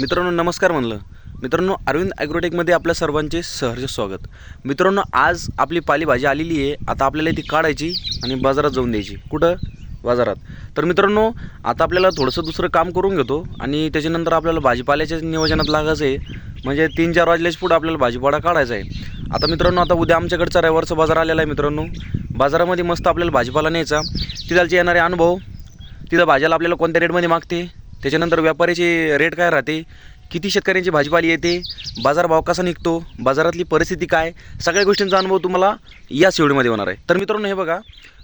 मित्रांनो नमस्कार म्हणलं. मित्रांनो अरविंद ॲग्रोटेकमध्ये आपल्या सर्वांचे सहर्ष स्वागत. मित्रांनो आज आपली पालेभाजी आलेली आहे. आता आपल्याला ती काढायची आणि बाजारात जाऊन द्यायची. कुठं? बाजारात. तर मित्रांनो आता आपल्याला थोडंसं दुसरं काम करून घेतो आणि त्याच्यानंतर आपल्याला भाजीपाल्याच्या नियोजनात लागायचं आहे. म्हणजे तीन चार वाजल्याच्या पुढं आपल्याला भाजीपाला काढायचा आहे. आता मित्रांनो आता उद्या आमच्याकडचा रविवारचा बाजार आलेला आहे मित्रांनो. बाजारामध्ये मस्त आपल्याला भाजीपाला न्यायचा. तिथालचे येणारे अनुभव. तिथं भाज्याला आपल्याला कोणत्या रेटमध्ये मागते? त्याच्यानंतर व्यापाऱ्याचे रेट काय राहते? किती शेतकऱ्यांची भाजीपाली येते? बाजारभाव कसा निघतो? बाजारातली परिस्थिती काय? सगळ्या गोष्टींचा अनुभव तुम्हाला याच व्हिडिओमध्ये होणार आहे. तर मित्रांनो हे बघा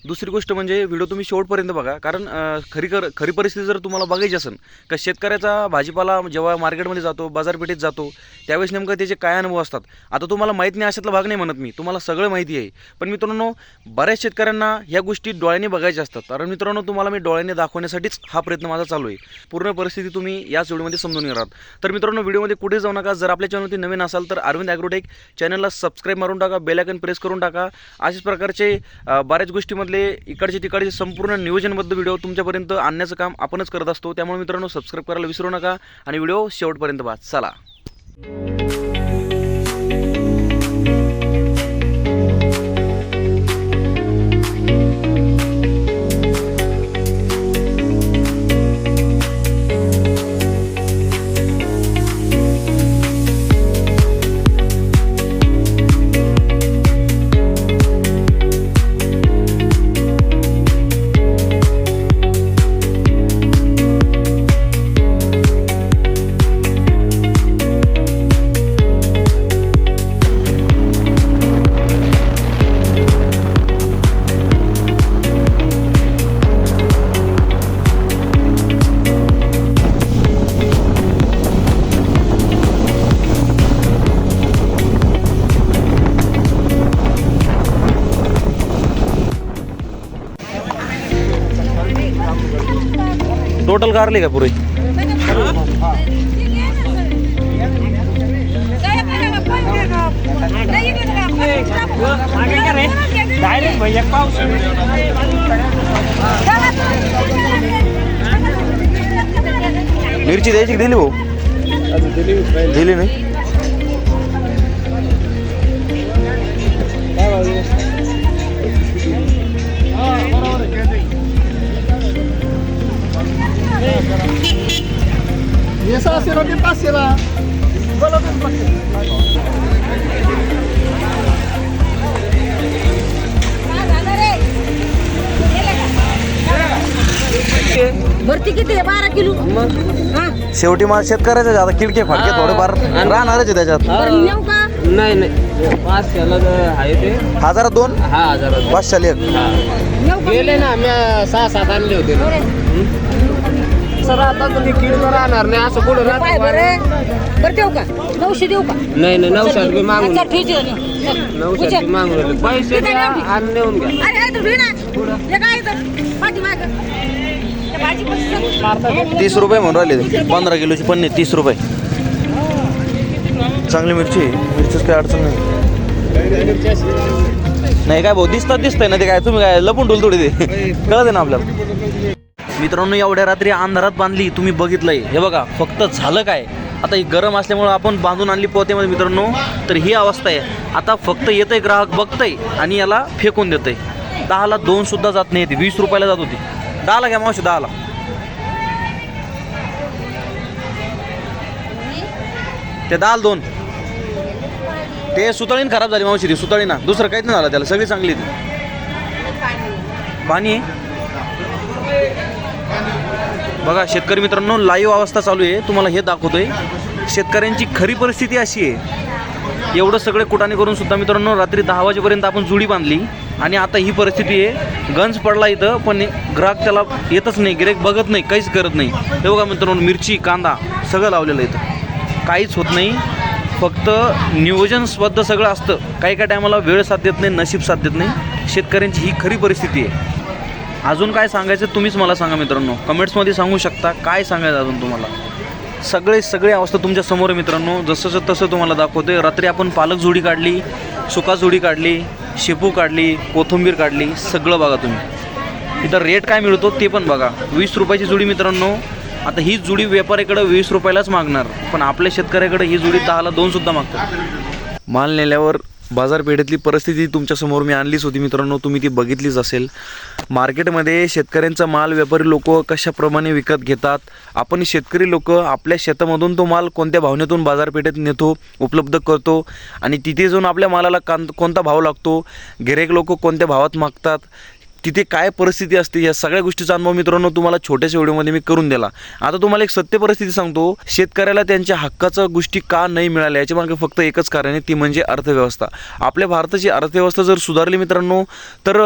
दुसरी गोष्ट म्हणजे व्हिडिओ तुम्ही शेवटपर्यंत बघा. कारण खरी कर खरी परिस्थिती जर तुम्हाला बघायची असेल का शेतकऱ्याचा भाजीपाला जेव्हा मार्केटमध्ये जातो बाजारपेठेत जातो त्यावेळेस नेमकं त्याचे काय अनुभव असतात? आता तुम्हाला माहीत नाही अशातला भाग नाही म्हणत मी. तुम्हाला सगळं माहिती आहे. पण मित्रांनो बऱ्याच शेतकऱ्यांना ह्या गोष्टी डोळ्याने बघायच्या असतात. कारण मित्रांनो तुम्हाला मी डोळ्याने दाखवण्यासाठीच हा प्रयत्न माझा चालू आहे. पूर्ण परिस्थिती तुम्ही याच व्हिडिओमध्ये समजून घेणार तर मित्रांनो व्हिडिओमध्ये कुठे जाऊ नका. जर आपल्या चॅनलवरती नवीन असाल तर अरविंद ॲग्रोटेक चॅनलला सबस्क्राईब मारून टाका बेलायकन प्रेस करून टाका. अशाच प्रकारचे बऱ्याच गोष्टीमधले इकडचे तिकडचे संपूर्ण नियोजनबद्ध व्हिडिओ तुमच्यापर्यंत आणण्याचं काम आपणच करत असतो. त्यामुळे मित्रांनो सबस्क्राईब करायला विसरू नका आणि व्हिडिओ शेवटपर्यंत पहा. चला. टोटल कारले का पुरे? डायरेक्ट भैया पाऊस मिरची द्यायची की दिली भाऊ? दिली नाही? किलो. हा. शेवटी मला शेतकऱ्याचं आता किडके फाडके थोडेफार राहणारच आहे त्याच्यात. बरं नेऊ का? नाही नाही. पाचशेला तर आहे ते. हजारात दोन? हा हजार पाचशे एक नेऊ का? गेले ना मी सहा सात आणले होते. ना सर आता तुम्ही किड राहणार नाही असं कुठं पाय राहत बरं देऊ का? नऊशे देऊ का? नाही नाही नऊशे रुपये मागून. अच्छा ठीक आहे नऊशे रुपये मागून. राहिले. पैसे द्या आणि नेऊन घ्या. अरे तर. हे काय पाठीमागं. तीस रुपये म्हणून राहिले पंधरा किलोची पन्नी तीस रुपये. चांगली मिरची मिरचीच काय अडचण नाही. नाही काय भाऊ दिसतात दिसतंय ना ते काय? तुम्ही काय लपून ठेवलं थोडी ते? कळत ना आपल्याला? मित्रांनो एवढ्या रात्री अंधारात बांधली तुम्ही बघितलंय. हे बघा फक्त झालं काय? आता ही गरम असल्यामुळं आपण बांधून आणली पोहतेमध्ये मित्रांनो. तर ही अवस्था आहे. आता फक्त येतंय ग्राहक बघतंय आणि याला फेकून देतंय. दहाला दोन सुद्धा जात नाही ती वीस रुपयाला जात होती. दहाला घ्या मावशी दहाला ते दाल दोन. ते सुतळीन खराब झाली मावशी ती सुतळी ना दुसरं काहीच नाही झालं त्याला सगळी चांगली ती. पाणी बघा शेतकरी मित्रांनो लाईव्ह अवस्था चालू आहे. तुम्हाला हे दाखवतोय. शेतकऱ्यांची खरी परिस्थिती अशी आहे. एवढं सगळे कुटाने करून सुद्धा मित्रांनो रात्री दहा वाजेपर्यंत आपण जुडी बांधली. आणि आता ही परिस्थिती आहे. गंज पडला इथं पण ग्राहक त्याला येतच नाही. गिरेक बघत नाही काहीच करत नाही. हे बघा मित्रांनो मिरची कांदा सगळं लावलेलं इथं. काहीच होत नाही. फक्त नियोजनबद्ध सगळं असतं. काही काही टायमाला वेळ साथ देत नाही नशीब साथ देत नाही. शेतकऱ्यांची ही खरी परिस्थिती आहे. अजून काय सांगायचं तुम्हीच मला सांगा मित्रांनो. कमेंट्समध्ये सांगू शकता. काय सांगायचं अजून तुम्हाला? सगळे सगळे अवस्था तुमच्यासमोर आहे मित्रांनो. जसं तसं तुम्हाला दाखवते रात्री आपण पालक जोडी काढली सुका जोडी काढली. शेपू काढली कोथिंबीर काढली सगळं बघा तुम्ही. इथं रेट काय मिळतो ते पण बघा. वीस रुपयाची जुडी मित्रांनो. आता ही जुडी व्यापाऱ्याकडं वीस रुपयालाच मागणार. पण आपल्या शेतकऱ्याकडे ही जुडी दहाला दोन सुद्धा मागतात. माल नेल्यावर बाजारपेठेतली परिस्थिती तुमच्यासमोर मी आणलीच होती मित्रांनो तुम्ही ती बघितलीच असेल. मार्केटमध्ये शेतकऱ्यांचा माल व्यापारी लोक कशाप्रमाणे विकत घेतात? आपण शेतकरी लोक आपल्या शेतामधून तो माल कोणत्या भावनेतून बाजारपेठेत नेतो उपलब्ध करतो? आणि तिथे जाऊन आपल्या मालाला कां कोणता भाव लागतो? गिरेक लोक कोणत्या भावात मागतात? तिथे काय परिस्थिती असते या सगळ्या गोष्टीचा अनुभव मित्रांनो तुम्हाला छोट्याशा व्हिडिओमध्ये मी करून दिला. आता तुम्हाला एक सत्य परिस्थिती सांगतो शेतकऱ्याला त्यांच्या हक्काच्या गोष्टी का नाही मिळाल्या याच्या मागे फक्त एकच कारण आहे ती म्हणजे अर्थव्यवस्था. आपल्या भारताची अर्थव्यवस्था जर सुधारली मित्रांनो तर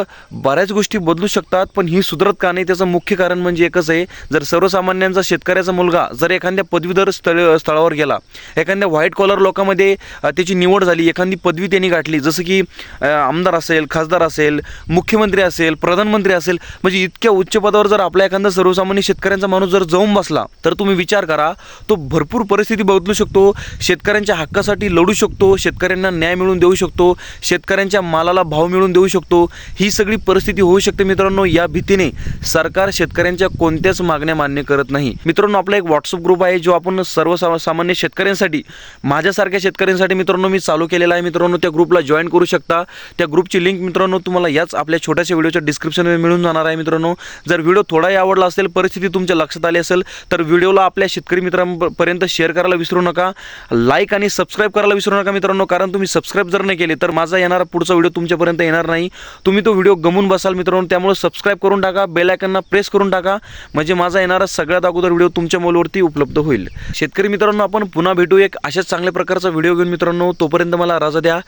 बऱ्याच गोष्टी बदलू शकतात पण ही सुधारत का नाही त्याचं मुख्य कारण म्हणजे एकच आहे जर सर्वसामान्यांचा शेतकऱ्याचा मुलगा जर एखाद्या पदवीधर स्थळ स्थळावर गेला एखाद्या व्हाईट कॉलर लोकांमध्ये त्याची निवड झाली एखादी पदवी त्यांनी गाठली जसं की आमदार असेल खासदार असेल मुख्यमंत्री असेल प्रधानमंत्री असेल म्हणजे इतक्या उच्च पदावर जर आपला एखादा सर्वसामान्य शेतकऱ्यांचा माणूस जर जाऊन बसला तर तुम्ही विचार करा तो भरपूर परिस्थिती बदलू शकतो शेतकऱ्यांच्या हक्कासाठी लढू शकतो शेतकऱ्यांना न्याय मिळवून देऊ शकतो शेतकऱ्यांच्या मालाला भाव मिळवून देऊ शकतो ही सगळी परिस्थिती होऊ शकते मित्रांनो या भीतीने सरकार शेतकऱ्यांच्या कोणत्याच मागण्या मान्य करत नाही. मित्रांनो आपला एक व्हॉट्सअप ग्रुप आहे जो आपण सर्वसामान्य शेतकऱ्यांसाठी माझ्यासारख्या शेतकऱ्यांसाठी मित्रांनो मी चालू केलेला आहे. मित्रांनो त्या ग्रुपला जॉईन करू शकता. त्या ग्रुपची लिंक मित्रांनो तुम्हाला याच आपल्या छोट्याशा व्हिडिओच्या डिस्क्रिप्शनमध्ये मिळून जाणार आहे मित्रांनो. जर व्हिडिओ थोडाही आवडला असेल परिस्थिती तुमच्या लक्षात आली असेल तर व्हिडिओला आपल्या शेतकरी मित्रांपर्यंत शेअर करायला विसरू नका. लाईक आणि सबस्क्राईब करायला विसरू नका मित्रांनो कारण तुम्ही सबस्क्राईब जर नाही केले तर माझा येणारा पुढचा व्हिडिओ तुमच्यापर्यंत येणार नाही. तुम्ही तो व्हिडिओ गमून बसाल मित्रांनो त्यामुळे सबस्क्राईब करून टाका बेल प्रेस करून टाका. म्हणजे माझा येणारा सगळ्यात अगोदर व्हिडिओ तुमच्या मोलवरती उपलब्ध होईल. शेतकरी मित्रांनो आपण पुन्हा भेटू एक अशाच चांगल्या प्रकारचा व्हिडिओ घेऊन मित्रांनो तोपर्यंत मला राजा द्या.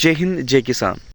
जय हिंद जय किसान.